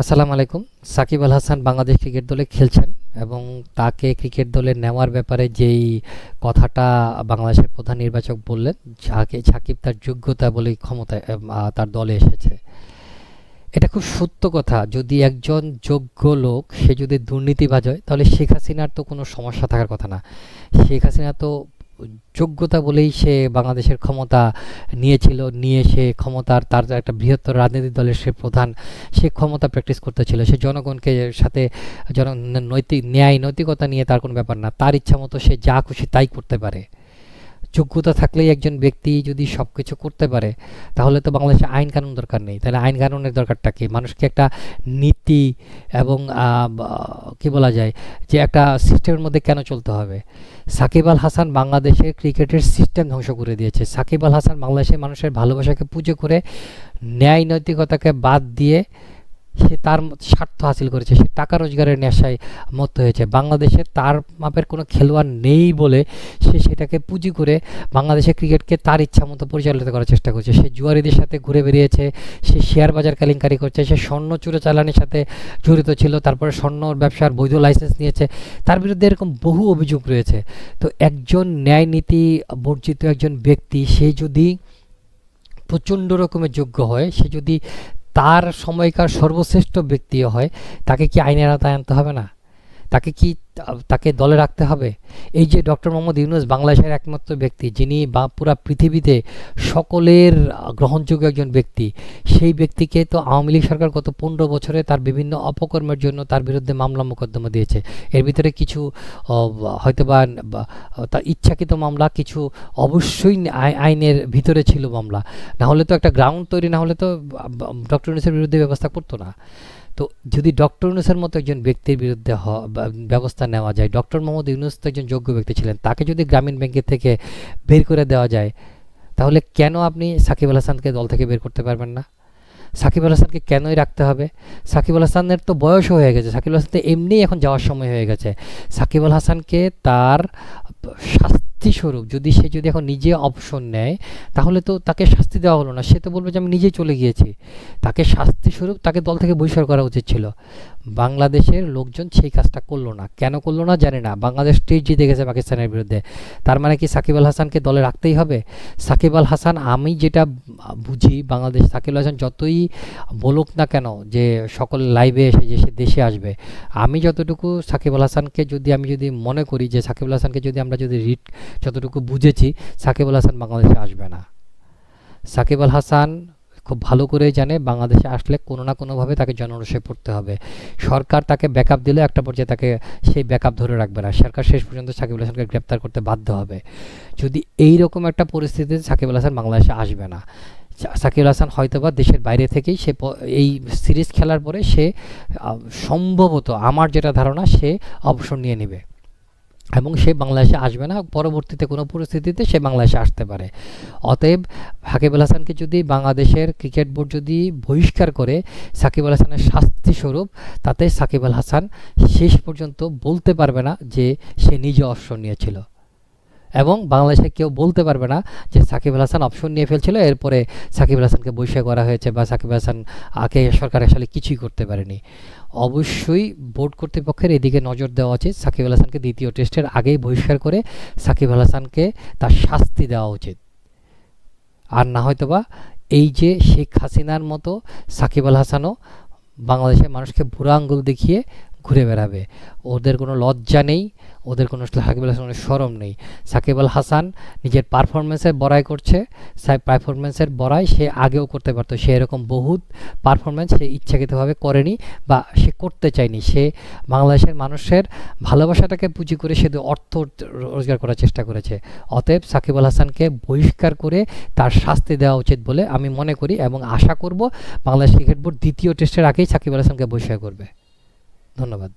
আসসালামু আলাইকুম। সাকিব আল হাসান বাংলাদেশ ক্রিকেট দলে খেলছেন এবং তাকে ক্রিকেট দলে নেওয়ার ব্যাপারে যেই কথাটা বাংলাদেশের প্রধান নির্বাচক বললেন, যাকে সাকিব তার যোগ্যতা বলেই ক্ষমতায় তার দলে এসেছে। এটা খুব সত্য কথা, যদি একজন যোগ্য লোক সে যদি দুর্নীতিবাজ হয়, তাহলে শেখ হাসিনার তো কোনো সমস্যা থাকার কথা না। শেখ হাসিনা তো যোগ্যতা বলেই সে বাংলাদেশের ক্ষমতা নিয়েছিল, নিয়ে সে ক্ষমতার তার একটা বৃহত্তর রাজনৈতিক দলের সে প্রধান, সে ক্ষমতা প্র্যাকটিস করতেছিল। সে জনগণকে সাথে জন নৈতিক, ন্যায়, নৈতিকতা নিয়ে তার কোনো ব্যাপার না। তার ইচ্ছা মতো সে যা খুশি তাই করতে পারে। যোগ্যতা থাকলেই একজন ব্যক্তি যদি সব কিছু করতে পারে, তাহলে তো বাংলাদেশে আইন কানুন দরকার নেই। তাহলে আইন কানুনের দরকারটা কি? মানুষকে একটা নীতি এবং কি বলা যায়, যে একটা সিস্টেমের মধ্যে কেন চলতে হবে? সাকিব আল হাসান বাংলাদেশের ক্রিকেটের সিস্টেম ধ্বংস করে দিয়েছে। সাকিব আল হাসান বাংলাদেশের মানুষের ভালোবাসাকে পুজো করে ন্যায় নৈতিকতাকে বাদ দিয়ে সে তার স্বার্থ হাসিল করেছে, সে টাকা রোজগারের নেশায় মত্ত হয়েছে। বাংলাদেশে তার মাপের কোনো খেলোয়াড় নেই বলে সে সেটাকে পুঁজি করে বাংলাদেশের ক্রিকেটকে তার ইচ্ছা মতো পরিচালিত করার চেষ্টা করছে। সে জুয়ারিদের সাথে ঘুরে বেরিয়েছে সে শেয়ার বাজার কেলেঙ্কারি করছে, সে স্বর্ণ চুরে চালানির সাথে জড়িত ছিল, তারপরে স্বর্ণ ব্যবসার বৈধ লাইসেন্স নিয়েছে। তার বিরুদ্ধে এরকম বহু অভিযোগ রয়েছে। তো একজন ন্যায় নীতি বর্জিত একজন ব্যক্তি, সে যদি প্রচণ্ড রকমের যোগ্য হয়, সে যদি তার সময়কার সর্বশ্রেষ্ঠ ব্যক্তিও হয় তাকে কি আইনের আওতায় আনতে হবে না? তাকে কি তাকে দলে রাখতে হবে। এই যে ডক্টর মোহাম্মদ ইউনুস বাংলাদেশের একমাত্র ব্যক্তি, যিনি বা পুরা পৃথিবীতে সকলের গ্রহণযোগ্য একজন ব্যক্তি, সেই ব্যক্তিকে তো আওয়ামী লীগ সরকার গত পনেরো বছরে তার বিভিন্ন অপকর্মের জন্য তার বিরুদ্ধে মামলা মোকদ্দমা দিয়েছে। এর ভিতরে কিছু হয়তো বা, তার ইচ্ছাকৃত মামলা, কিছু অবশ্যই আইনের ভিতরে ছিল মামলা। না হলে তো একটা গ্রাউন্ড তৈরি না হলে তো ডক্টর ইউনুসের বিরুদ্ধে ব্যবস্থা করতো না। তো যদি ডক্টর ইউনুসের মতো একজন ব্যক্তির বিরুদ্ধে ব্যবস্থা নেওয়া যায়, ডক্টর মোহাম্মদ ইউনুস তো একজন যোগ্য ব্যক্তি ছিলেন, তাকে যদি গ্রামীণ ব্যাংকের থেকে বের করে দেওয়া যায়, তাহলে কেন আপনি সাকিব আল হাসানকে দল থেকে বের করতে পারবেন না? সাকিব আল হাসানকে কেনই রাখতে হবে? সাকিব আল হাসানের তো বয়সও হয়ে গেছে, সাকিব আল হাসান তো এমনিই এখন যাওয়ার সময় হয়ে গেছে। সাকিব আল হাসানকে তার শাস্তি স্বরূপ, যদি সে যদি এখন নিজে অপশন নেয়, তাহলে তো তাকে শাস্তি দেওয়া হলো না। সে তো বলবে যে আমি নিজে চলে গিয়েছি। তাকে শাস্তি স্বরূপ তাকে দল থেকে বহিষ্কার করা উচিত ছিল। বাংলাদেশের লোকজন সেই কাজটা করল না। কেন করল না জানি না। বাংলাদেশ টেস্ট জিতে গেছে পাকিস্তানের বিরুদ্ধে। তার মানে কি সাকিব আল হাসানকে দলে রাখতেই হবে? সাকিব আল হাসান, আমি যেটা বুঝি, বাংলাদেশ সাকিব আল হাসান যতই বলুক না কেন যে সকল লাইভে এসে যে সে দেশে আসবে, আমি যতটুকু সাকিব আল হাসানকে যদি, আমি যদি মনে করি যে সাকিব আল হাসানকে যদি আমরা যদি রিড যতটুকু বুঝেছি সাকিব আল হাসান বাংলাদেশে আসবে না। সাকিব আল হাসান খুব ভালো করেই জানে বাংলাদেশে আসলে কোনো না কোনোভাবে তাকে জনরসে পড়তে হবে। সরকার তাকে ব্যাকআপ দিলে একটা পর্যায়ে তাকে সেই ব্যাকআপ ধরে রাখবে না। সরকার শেষ পর্যন্ত সাকিব আল হাসানকে গ্রেপ্তার করতে বাধ্য হবে। যদি এই রকম একটা পরিস্থিতিতে সাকিব আল হাসান বাংলাদেশে আসবে না সাকিব হাসান হয়তোবা দেশের বাইরে থেকেই সে এই সিরিজ খেলার পরে সে সম্ভবত আমার যেটা ধারণা সে অবসর নিয়ে নেবে। এবং সে বাংলাদেশে আসবে না, পরবর্তীতে কোনো পরিস্থিতিতে সে বাংলাদেশে আসতে পারে। অতএব সাকিব আল হাসানকে যদি বাংলাদেশের ক্রিকেট বোর্ড যদি বহিষ্কার করে সাকিব আল হাসানের শাস্তিস্বরূপ তাতে সাকিব আল হাসান শেষ পর্যন্ত বলতে পারবে না যে সে নিজে অবসর নিয়েছিল। এবং বাংলাদেশে কেউ বলতে পারবে না যে সাকিব আল হাসান অপশন নিয়ে ফেলছিল, এরপরে সাকিব আল হাসানকে বহিষ্কার করা হয়েছে বা সাকিব হাসান আগে সরকার আসলে কিছুই করতে পারেনি। অবশ্যই বোর্ড কর্তৃপক্ষের এদিকে নজর দেওয়া উচিত, সাকিব আল হাসানকে দ্বিতীয় টেস্টের আগেই বহিষ্কার করে সাকিব আল হাসানকে তার শাস্তি দেওয়া উচিত। আর না হয়তোবা এই যে শেখ হাসিনার মতো সাকিব আল হাসানও বাংলাদেশের মানুষকে বুড়া আঙ্গুল দেখিয়ে ঘুরে বেড়াবে। ওদের কোনো লজ্জা নেই, ওদের কোনো সাকিব আল হাসানের সরম নেই। সাকিব আল হাসান নিজের পারফরমেন্সের বড়াই করছে পারফরমেন্সের বড়াই সে আগেও করতে পারতো। সে এরকম বহুত পারফরমেন্স সে ইচ্ছাকৃতভাবে করেনি বা সে করতে চায়নি। সে বাংলাদেশের মানুষের ভালোবাসাটাকে পুঁজি করে সে অর্থ রোজগার করার চেষ্টা করেছে। অতএব সাকিব আল হাসানকে বহিষ্কার করে তার শাস্তি দেওয়া উচিত বলে আমি মনে করি এবং আশা করব বাংলাদেশ ক্রিকেট বোর্ড দ্বিতীয় টেস্টের আগেই সাকিব আল হাসানকে বহিষ্কার করবে। なんだ